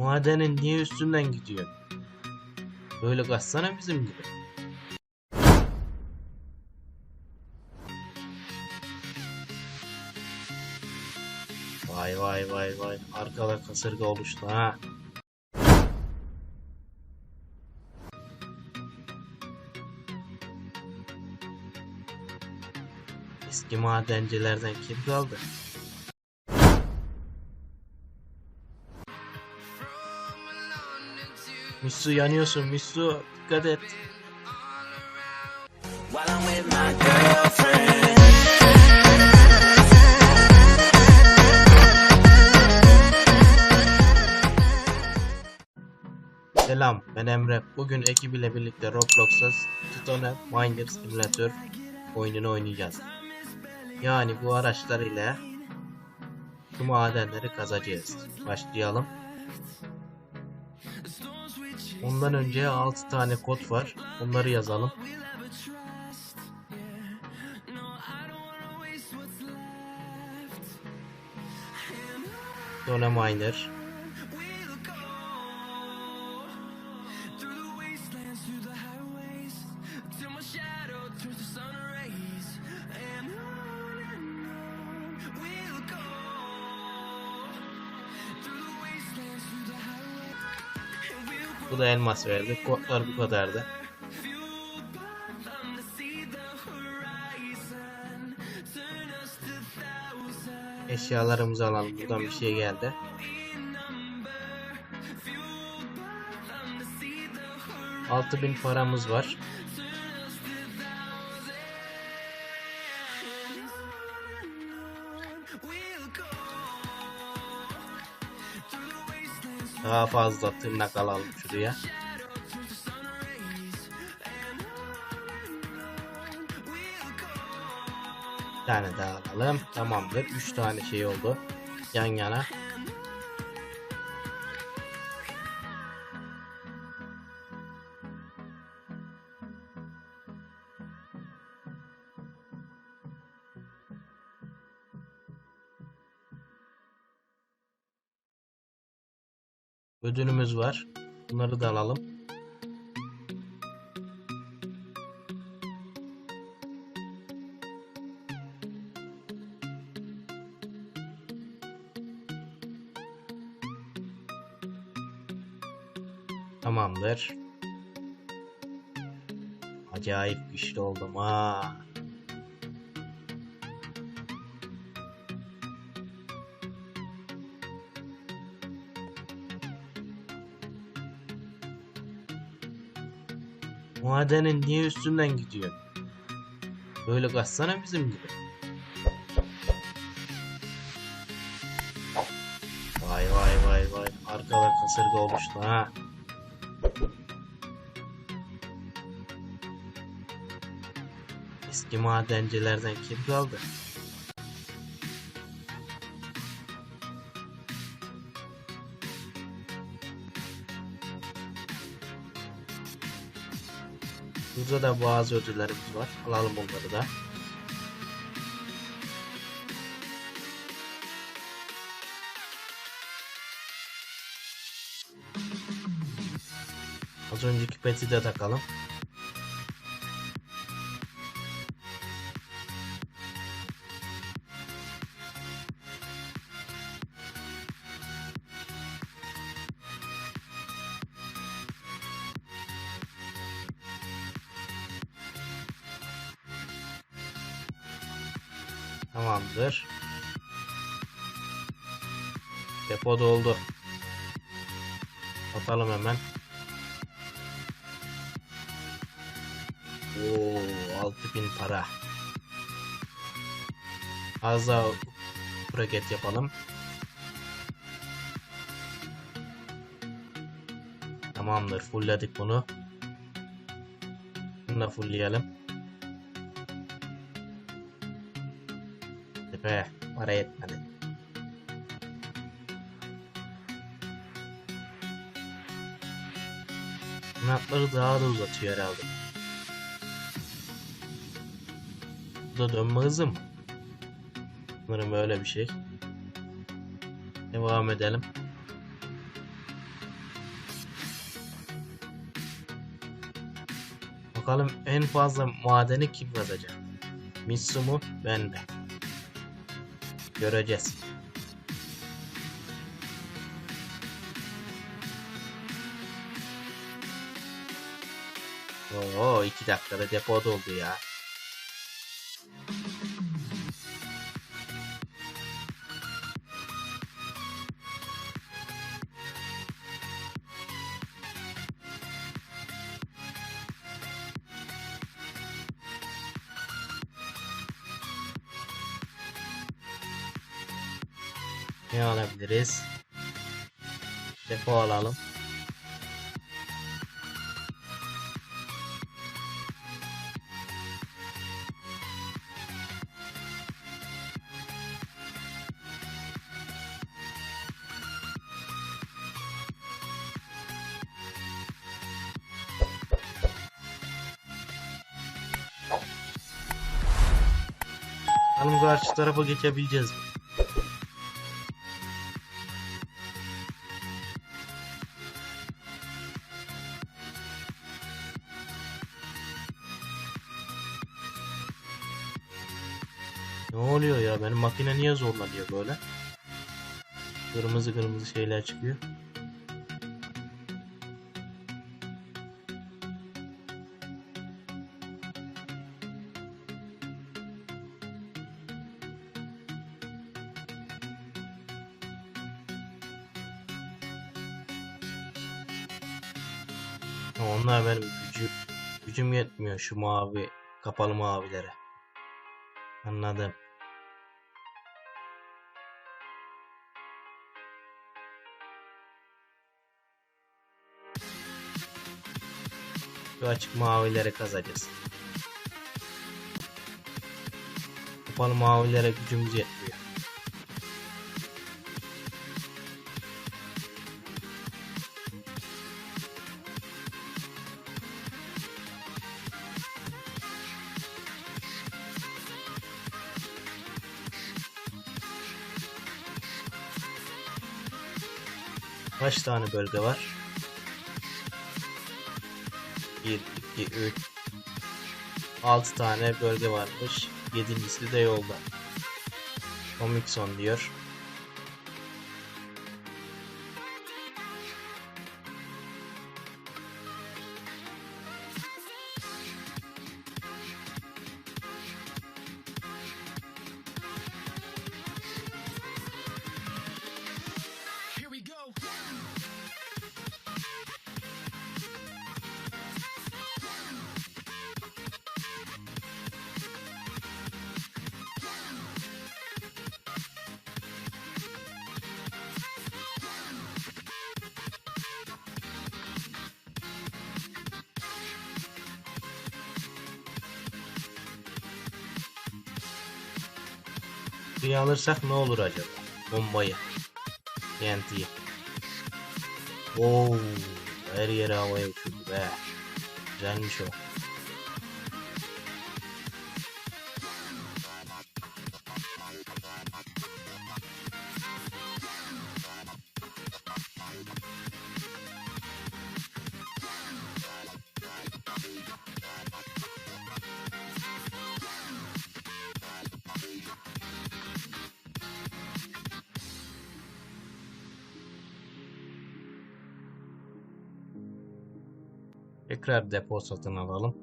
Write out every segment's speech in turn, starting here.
Madenin niye üstünden gidiyor? Böyle kaçsana bizim gibi. Vay vay vay vay. Arkada kasırga oluştu ha. Eski madencilerden kim kaldı? Missu yanıyorsun Missu. Dikkat et. Selam ben Emre. Bugün ekibiyle birlikte Roblox'a Titone Miner Simulator oyununu oynayacağız. Yani bu araçlar ile şu madenleri kazacağız. Başlayalım. Ondan önce 6 tane kod var. Onları yazalım. Titone Miner. Bu da elmas verdi. Kodlar bu kadardı. Eşyalarımızı alalım. Buradan bir şey geldi. Altı bin paramız var. Daha fazla tırnak alalım şuraya. Bir tane daha alalım. Tamamdır. 3 tane şey oldu. Yan yana. Ödülümüz var. Bunları da alalım. Tamamdır. Acayip güçlü oldum ha. Madenin niye üstünden gidiyor? Böyle kaçsana bizim gibi. Vay vay vay vay. Arkada kasırga oluştu ha. Eski madencilerden kim kaldı? Burada da bazı ödüllerimiz var. Alalım onları da. Az önceki peti de takalım. Tamamdır. Depo doldu. Atalım hemen. Oo, 6000 para. Az daha braket yapalım. Tamamdır. Fullledik bunu. Bunu da fullleyelim. Be para yetmedi. Kanatları daha da uzatıyor herhalde. Bu da dönme hızı mı? Sanırım öyle bir şey. Devam edelim. Bakalım en fazla madeni kim kazacak? Mitsu mu? Ben mi? Göreceğiz. Oo iki dakikada depo doldu ya. Ne alabiliriz? Depo alalım. Hanım karşı tarafa geçebileceğiz mi? Makine niye zorlanıyor böyle? Kırmızı kırmızı şeyler çıkıyor. Onlar benim gücü, gücüm yetmiyor şu mavi kapalı mavilere. Anladım. Şu açık mavileri kazacağız. Kapalı mavilere gücümüz yetmiyor. Kaç tane bölge var? 1, 2, 3 6 tane bölge varmış. Yedincisi de yolda. Comixon diyor. Suyu alırsak ne olur acaba? Bombayı. TNT'yi. Oo, her yere havaya uçurdu be. Güzelmiş o. Tekrar depo satın alalım.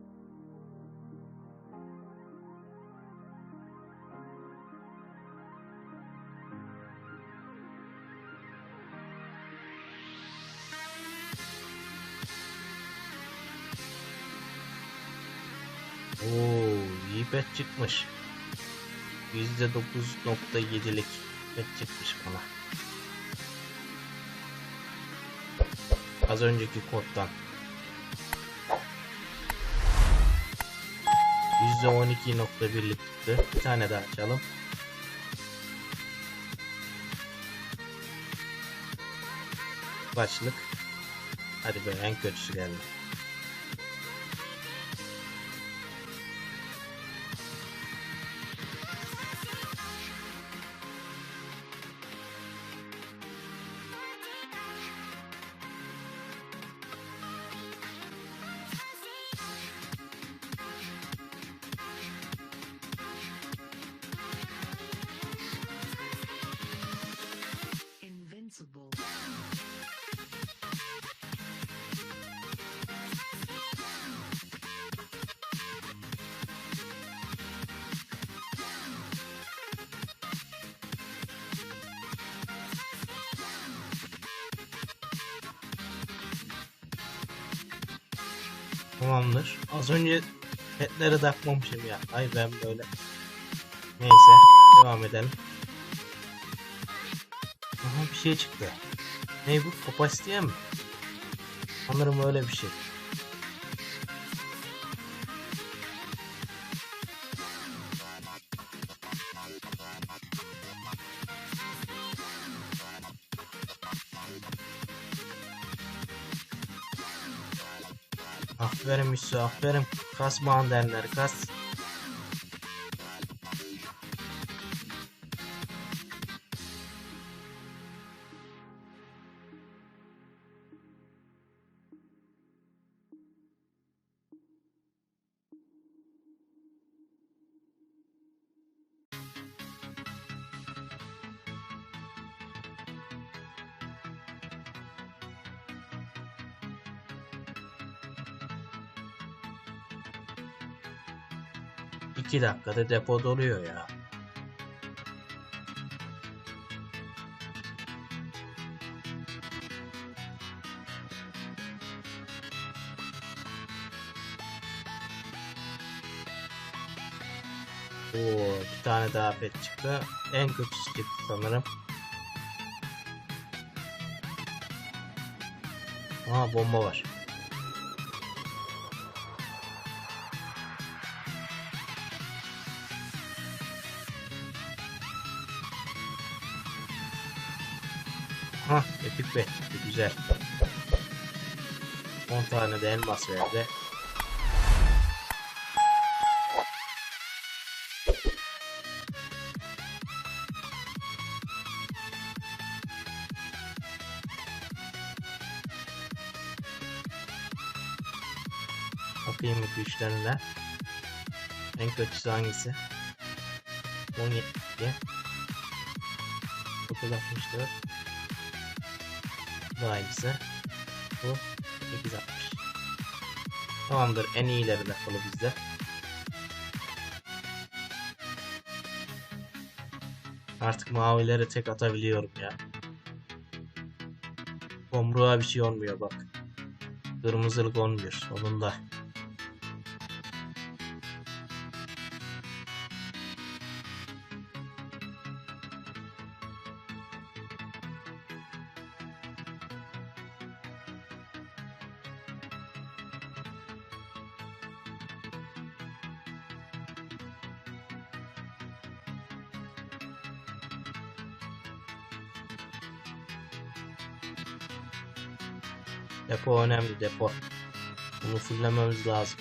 Oo, iyi pet çıkmış. %9.7'lik pet çıkmış bana. Az önceki koddan. %12.1'lik çıktı. Bir tane daha açalım. Başlık. Hadi be en kötüsü geldi. Tamamdır. Az önce petleri takmamışım ya. Ay ben böyle. Neyse. Devam edelim. Aha bir şey çıktı. Ne bu? Kapasite mi? Sanırım öyle bir şey. Müslü aferin. Kas derler kas. İki dakikada depo doluyor ya. Oo, bir tane daha pet çıktı. En kötüsü çıktı sanırım. Aha bomba var. Çıktı güzel. 10 tane de elmas verdi. Bakayım bu güçlerine. En kötüsü hangisi? 17 964 Bu aynısı. Bu 860 Tamamdır en iyileri de kolu bizde. Artık mavileri tek atabiliyorum ya. Tomruğa bir şey olmuyor bak. Kırmızılık olmuyor sonunda. Depo önemli depo. Bunu fullememiz lazım.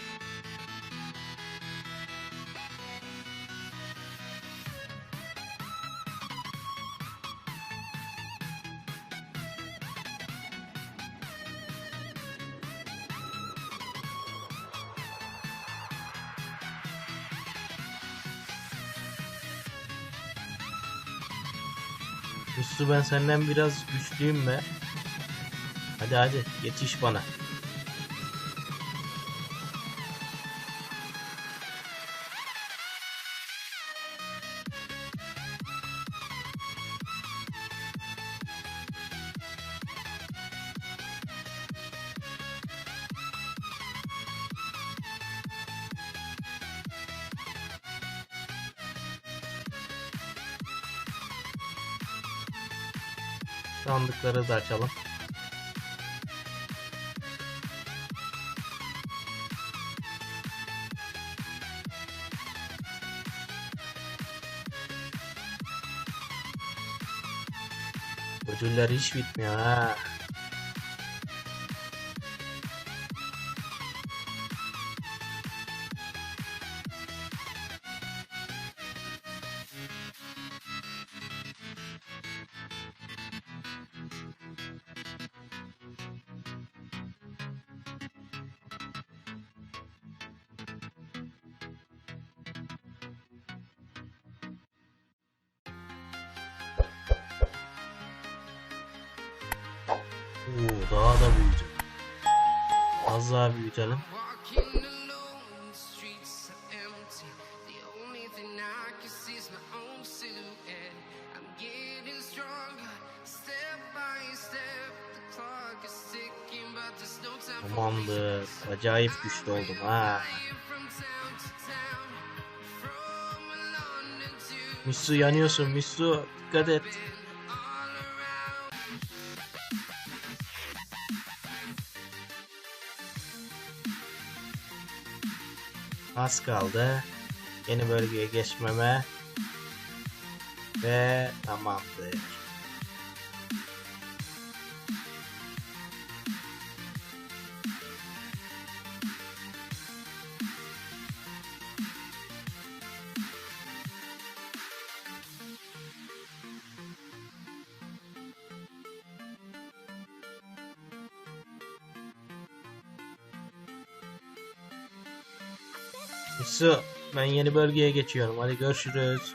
Üstü ben senden biraz güçlüyüm be. Hadi hadi yetiş bana. Sandıkları da açalım. Ödüller hiç bitmiyor. Step. The clock is ticking, but there's Tamamdır. Acayip güçlü oldum ha. Missu yanıyorsun Missu. Dikkat et. Az kaldı. Yeni bölgeye geçmeme. Ve tamamdır. Su, ben yeni bölgeye geçiyorum. Hadi görüşürüz.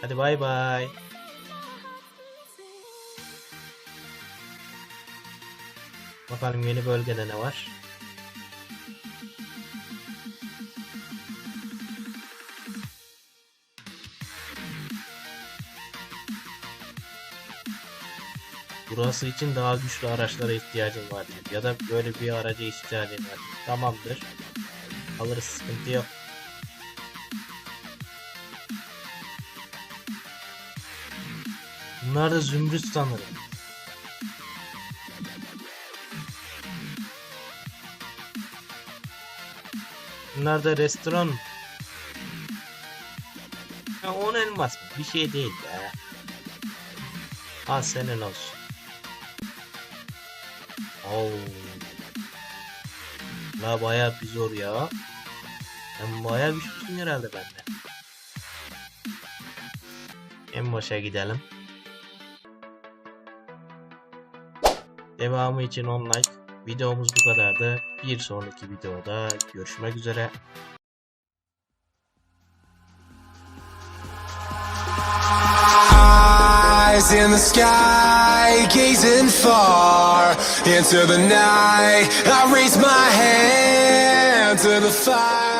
Hadi bay bay. Bakalım yeni bölgede ne var? Burası için daha güçlü araçlara ihtiyacım var diyor. Ya da böyle bir araca ihtiyacım var. Tamamdır. Alırız sıkıntı yok. Bunlar da zümrüt sanırım. Bunlar da restoran. Ya on elmas mı? Bir şey değil be. Al senin olsun. Oo. La bayağı bir zor ya. Sen bayağı güçlüsün herhalde benden. En başa gidelim. Devamı için 10 like. Videomuz bu kadardı. Bir sonraki videoda görüşmek üzere. İn the sky, gazing far into the night. I raise my hand to the fire.